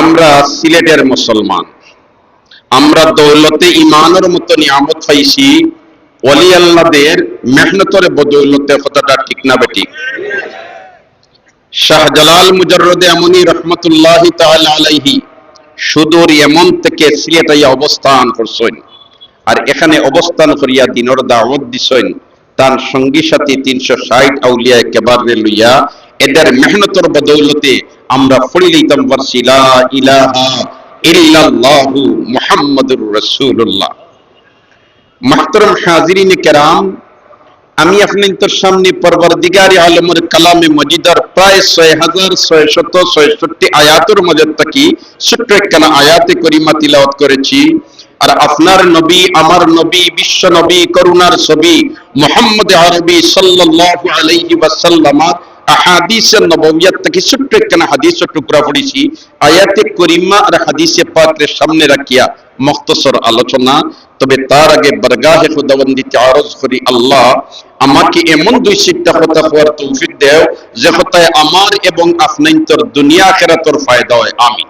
আমরা সিলেটের মুসলমান। আমরা দৌলতে ইমানের মতো নিয়ামত পাইছি ওলি আল্লাহদের মেহনতের বদৌলতে কথাটা ঠিক না বেটি শাহজালাল মুজাররদে এমনই রহমতুল্লাহ আলাইহি সুদূর এমন থেকে সিলেটাইয়া অবস্থান করছেন আর এখানে অবস্থান করিয়া দিনর দাওয়াত দিছেন। তার সঙ্গী সাথী তিনশো ষাট আউলিয়া কেবারে লইয়া এদের মেহনতর বদৌলতে আমরা পড়ি লা ইলাহা ইল্লাল্লাহু মুহাম্মাদুর রাসূলুল্লাহ। মাহতরম হাজিরিন কেরাম, আমি আপনাদের সামনে পরবর্দিগারি আলমের কালামে মজিদার প্রায় ছয় হাজার ছয় শত ছয়ষট্টি আয়াতের মজর থাকি ছোট্ট একখানা আয়াতে করিমা তিলাওয়াত করেছি। আর আপনার নবী, আমার নবী, বিশ্ব নবী, করুণার ছবি, মোহাম্মদ আরবি সাল্লাল্লাহু আলাইহি ওয়াসাল্লামার আগে আমাকে এমন দুই শিক্ষা হতা হওয়ার তৌফিক দেও, যে হতায় আমার এবং আপনাইন্তর দুনিয়া খেরাতর ফায়দা হয়। আমি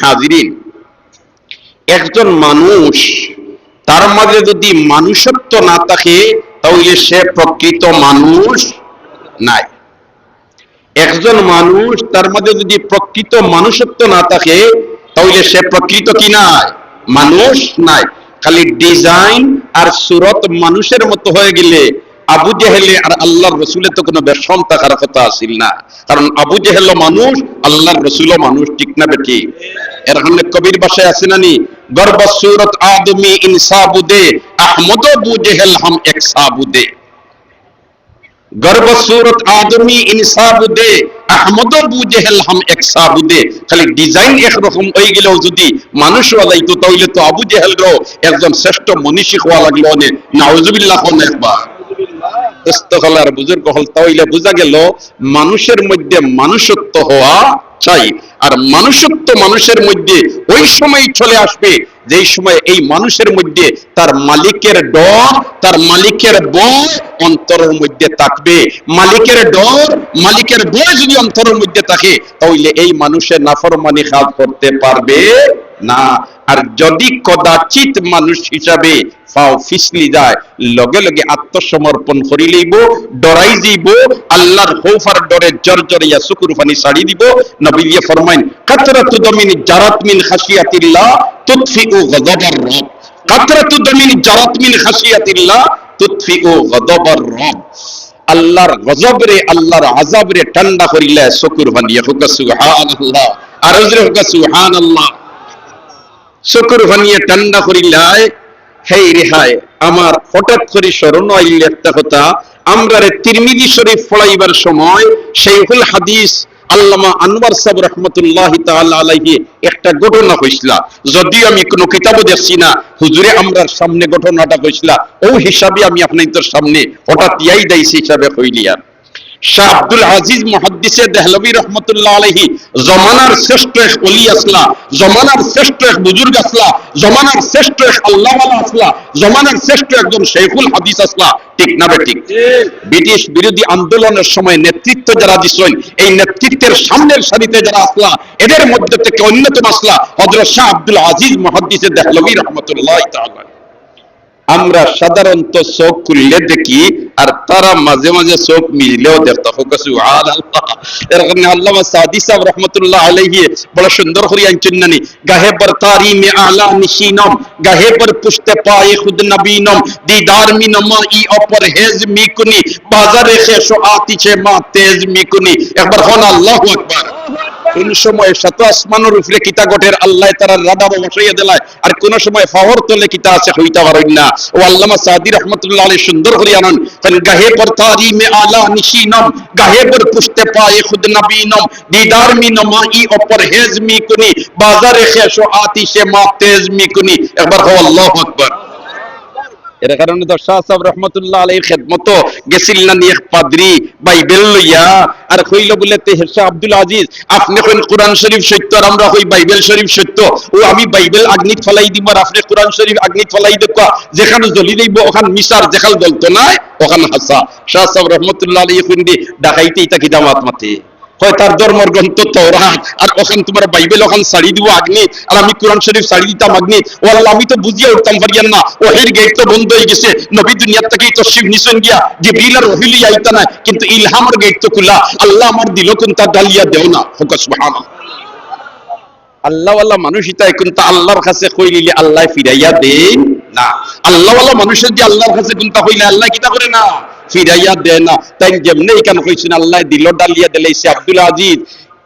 হাজিরিন, একজন মানুষ তার মাঝে যদি মানুষত্ব না থাকে, তাহলে সে প্রকৃত মানুষ নাই। একজন মানুষ তার মধ্যে যদি প্রকৃত মানুষত্ব না থাকে, তাহলে সে প্রকৃত কি নাই? মানুষ নাই। খালি ডিজাইন আর সুরত মানুষের মতো হয়ে গেলে আবু জেহেলে আর আল্লাহর রসুলের তো কোনো বেশম থাকার কথা আসিল না। কারণ আবু জেহেল মানুষ, আল্লাহর রসুলও মানুষ, ঠিক না বেটি? এর সামনে কবির বাসায় আছে না নি? গর্ব সুরত আদমি ইনসাবুদে আহমদ আবু জেহেল হাম এক সাবুদে। খালি ডিজাইন একরকম হয়ে গেলেও যদি মানুষ ওয়ালাইতো তাইলে তো আবু জেহেল একজন শ্রেষ্ঠ মনীষী হওয়া লাগল অনেক নাউজুবিল্লাহ একবার। বুজুর্গ হল তাইলে বোঝা গেল, মানুষের মধ্যে মানুষত্ব হওয়া চাই। আর মানুষত্ব মানুষের মধ্যে ওই সময় চলে আসবে, যেই সময় এই মানুষের মধ্যে তার মালিকের ডর, তার মালিকের বয় অন্তরের মধ্যে থাকবে। মালিকের ডর, মালিকের বয় যদি অন্তরের মধ্যে থাকে, তাহলে এই মানুষের নাফরমানি কাজ করতে পারবে না। আর যদি কদাচিত মানুষ হিসাবে লগে লগে আত্মসমর্পণ করি ডরাই যাইব আল্লাহর খৌফার ডরে দিব। নবীয়ে ফরমাইন, কাতরাতু দমিন জারাত মিন খাশিয়াতিল্লাহ তুতফিউ গযবার রব। দমিন মিন রব। আল্লাহর গজবরে, আল্লাহর আযাবরে ঠান্ডা করিলে সুকুর ফানি হুক সুবহানাল্লাহ, আর হুক সুবহানাল্লাহ। শুকুর ভানিয়ে ঠান্ডা আমার হঠাৎ করে স্মরণ একটা কথা। আমরা রে তিরমিজি শরীফ পড়াইবার সময় শেখুল হাদিস আল্লামা আনোয়ার সাহেব রহমতুল্লাহ আলাইহি একটা ঘটনা হইছিল যদিও আমি কোনো কিতাবও দেখছি না, হুজুরে আমরার সামনে ঘটনাটা হইছিল ও হিসাবে আমি আপনাদের সামনে হঠাৎ ইয়াই দাইছি হিসাবে হইলিয়া শাহ আব্দুল আজিজ মুহাদ্দিসে দেহলভী রহমতুল্লাহ আলাইহি জমানার শ্রেষ্ঠ এক ওলি আসলা, জমানার শ্রেষ্ঠ এক বুজুর্গ আসলা, জমানার শ্রেষ্ঠ এক আসলা, জমানার শ্রেষ্ঠ একজন শেখুল হাদিস আসলা। ঠিক না বেঠিক ব্রিটিশ বিরোধী আন্দোলনের সময় নেতৃত্ব যারা দিছেন, এই নেতৃত্বের সামনের সারিতে যারা আসলা, এদের মধ্যে থেকে অন্যতম আসলা হযরত শাহ আব্দুল আজিজ মহাদ্দিসে দেহলভী রহমতুল্লাহ আমরা সাধারণত চোখ খুললে দেখি, আর তারা মাঝে মাঝে চোখ মিললেও দেখতে এর কারণে আল্লামা সাদি সাহেব রহমতুল্লাহ আলাইহি বড় সুন্দর করে আনছেন নানি, গাহে পর তারি মে আলা নিশিনম, গাহে পর পুষ্তে পায়ে খুদ নবীনম, দিদার মি নমা ই অপর হেজ মিকুনি বাজারে খেশো আতিছে মা তেজ মিকুনি একবার হন আল্লাহু আকবার। কোন সময় শত আসমানের উপরে কিতা গটের আল্লাহ তারা রাডা বসাইয়া দিলায়। আর কোন সময় ফাহর তলে কিতা আছে হইতা পারেন না। ও আল্লামা সাদি রহমতুল্লাহ আলী সুন্দর করে আনন। কারণ গাহে পর তারি মে আলা নিশিনম, গাহে পর পুষতে পায়ে খুদ নবীনম, দিদার মি নমা ই অপর হেজ মি কুনি, বাজারে খেশো আতিশে মা তেজ মি কুনি। একবার হো আল্লাহু আকবার। এর কারণে তো শাহ সাহেব রহমতুল্লাহ আলাই খেদমত গেছিল না নিয়ে পাদ্রি বাইবেল লইয়া। আর কইল বলে তে শাহ আব্দুল আজিজ, আপনি কইন কোরআন শরীফ সত্য আর আমরা কই বাইবেল শরীফ সত্য? ও আমি বাইবেল আগ্নিত ফলাই দিব আর আপনি কোরআন শরীফ আগ্নিত ফলাই দেব যেখানে জ্বলি দেব, ওখান মিসার যেখান জ্বলতো নাই, ওখান হাসা। শাহ সাহেব রহমতুল্লাহ আলাই খুন্দি ডাকাইতে ইতা কি দামাত মাতে। হয় তার ধর্মর গ্রন্থ আর ওখান তোমার বাইবেল ওখান দিব আর আমি কোরআন শরীফ দিতাম ও আল্লাহ, আমি তো বুঝিয়ে উঠতাম পারিয়ান না, ওহির গেট তো বন্ধ হয়ে গেছে। নবী দুনিয়ার থেকে তো শিব নিশন গিয়া, জিবরিল আর ওহিলি আইতা না কিন্তু ইলহামের গেট তো খোলা। আল্লাহ আমার দিল কোনটা ডালিয়া দেও না। হোক, সুবহানাল্লাহ। আল্লাহ আল্লাহ মানুষ আল্লাহর কাছে কইলিলে আল্লাহ ফিরাইয়া দেন না। আল্লাহ আল্লাহ মানুষের যে আল্লাহর কাছে কোনটা কইলে আল্লাহ কিতা করে না? ফিরাইয়া দেয় না। তাই যেমনি কেন কইছেন আল্লাহ দিল ডালিয়া দিলাইছে আব্দুল আজিজ।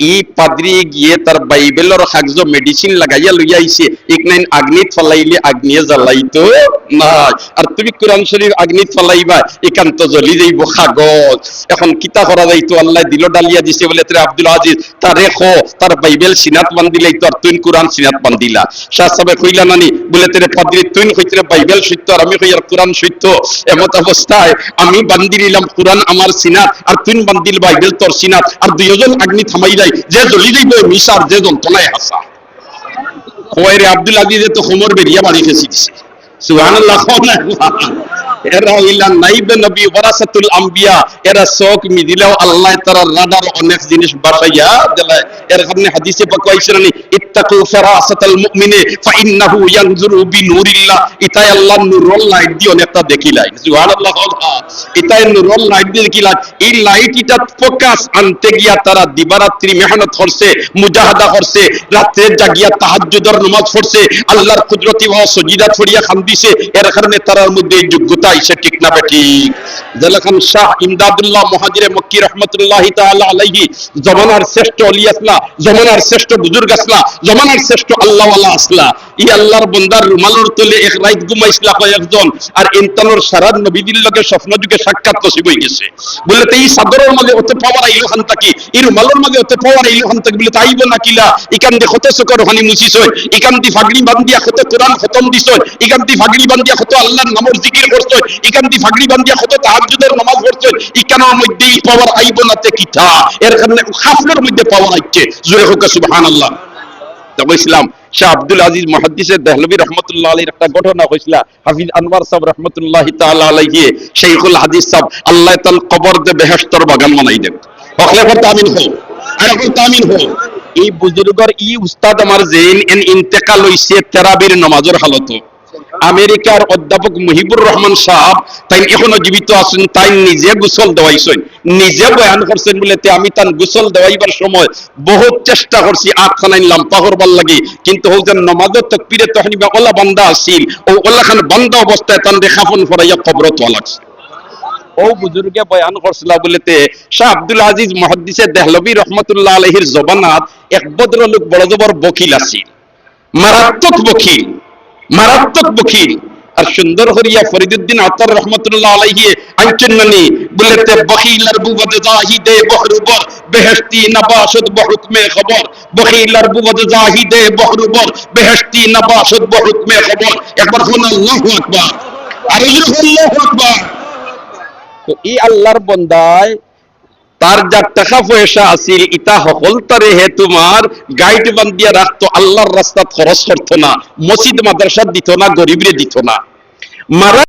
ই পাদ্রি গিয়ে তার বাইবেলর কাগজ মেডিসিন লাগাইয়া লইয়া আইছে এক নাইন আগ্নিত ফলাইলে আগ্নিয়ে জ্বালাইতো না আর তুমি কোরআন শরীফ আগ্নিত ফলাইবা, একান্ত জ্বলি যাইব কাগজ এখন কিতা করা যাইতো আল্লাহ দিল ডালিয়া দিছে বলে তোরে আব্দুল আজিজ তার রেখো তার বাইবেল সিনাত বান্দিলাই তো আর তুই কোরআন সিনাত বান্দিলা শাহ সাহেব কইলা, নানি, বলে তোরে পাদ্রি তুই কইতরে বাইবেল সত্য আর আমি কই আর কোরআন সত্য। এমত অবস্থায় আমি বান্দি নিলাম কোরআন আমার সিনাত আর তুই বান্দিল বাইবেল তোর সিনাত আর দুইজন আগ্নি থামাই যায় যে জ্বলি যাইব মিশার যে যন্ত্রণায় হাসা খোয়াইরে আব্দুল আজিজে তো খমর বেরিয়া বাড়ি ফেসি দিছে সুবহানাল্লাহ এরা হইলা নাইবে নবী, ওয়ারাসাতুল আম্বিয়া। এরা শোক মিদিলেও আল্লাহ তারা রাডার অনেক জিনিস বাসাইয়া দিলায় এর কারণে হাদিসে পাক কইছেন ইত্তাকু ফিরাসাতাল মুমিনে, ফাইন্নাহু ইয়ানজুরু বিনুরিল্লাহ। ইতাই আল্লাহ নূরুল লাইট দি অনেকটা দেখিলাই। সুবহানাল্লাহ ইতাই নূরুল লাইট দি দেখিলাই। এই লাইট এটা ফোকাস আনতে গিয়া তারা দিবারাত্রি মেহনত করছে, মুজাহাদা করছে রাতে জাগিয়া তাহাজ্জুদের নামাজ পড়ছে, আল্লাহর কুদরতি ওয়া সজিদা ছড়িয়া খান দিছে এর কারণে তারার মধ্যে যোগ্যতা আইসে ঠিক না জেলাখান শাহ ইমদাদুল্লাহ মহাজিরে মক্কি রহমতুল্লাহ আলাইহি, জমানার শ্রেষ্ঠ অলি আসলা, জমানার শ্রেষ্ঠ বুজুর্গ আসলা, জমানার শ্রেষ্ঠ আল্লাহ ওয়ালা আসলা। ই আল্লাহর বন্দার রুমালর তলে এক রাত ঘুমাইছিলা কয়েকজন আর ইনতানোর স্বপ্ন যুগে সাক্ষাৎ নসিব হয়ে গেছে। এই সাদরের মাঝে পাওয়ার আইলো তাকি এই রুমালের মাঝে অত পাওয়ার আইলো খান তাকি। বলে তাইব না কিলা ইকান দে কত চকর হানি মুছিস ইকান দি ফাগড়ি বান্দিয়া কত কোরআন খতম দিছ ইকান দি ফাগড়ি বান্দিয়া কত আল্লাহর নামর জিকির ইকান দি ফাগড়ি বান্দিয়া কত তাহাজ্জুদের নামাজ পড়ছ, ইকানোর মধ্যে পাওয়ার আইব কিতা এর কারণে খাফলের মধ্যে আইছে, জোরে হোক সুবহানাল্লাহ। তবে ইসলাম, শাহ আব্দুল আজিজ দেহলবী রহমতুল্লাহ আলীর একটা ঘটনা হয়েছিল হাফিজ আনওয়ার সাহেব রহমতুল্লাহ শেখুল হাদিস আল্লাহ তাল কবর দে বাগান দেন। আর এখন তামিন এই বুজুর্গর ই উস্তাদ আমার জেন এন ইন্তেকাল তেরাবির নামাজের হালত। আমেরিকার অধ্যাপক মুহিবুর রহমান সাহেব তাই এখনও জীবিত আছেন তাই নিজে গোসল দেওয়াইছেন। নিজে বয়ান করছেন বলে আমি তান গোসল দেওয়াইবার সময় বহুত চেষ্টা করছি আট খানাইন লাম্পা করবার লাগি। কিন্তু হোক যেন নমাজের তকবিরে তখন বা ওলা বান্দা আসিল, ও ওলা খান বান্দা অবস্থায় তান দেখাফন ফরাইয়া কবর তোয়া লাগছে। ও বুজুর্গে বয়ান করছিল বলেতে শাহ আব্দুল আজিজ মহাদ্দিসে দেহলবী রহমতুল্লাহ আলহির জবানাত এক ভদ্রলোক বড় জবর বকিল আছিল মারাত্মক বকিল। মারাত্মক বকিল আর সুন্দর হরিয়া ফরিদুদ্দিন আতর রহমতুল্লাহ আলাইহি আইচন্নানি বলেতে, বখিলার বুবদ জাহিদে বহরুবর, বেহেশতি নবাশত বহুকমে খবর। বখিলার বুবদ জাহিদে বহরুবর, বেহেশতি নবাশত বহুকমে খবর। একবার শুন আল্লাহু আকবার। আর আল্লাহু আকবার। তো এই আল্লাহর বন্দায় তার যা টাকা পয়সা আছিল ইতা সকল তারে হে তোমার, গাইড বান্দিয়া রাখতো, আল্লাহর রাস্তা খরচ করতো না, মসজিদ মাদ্রাসা দিত না, গরিবরে দিত না। মারা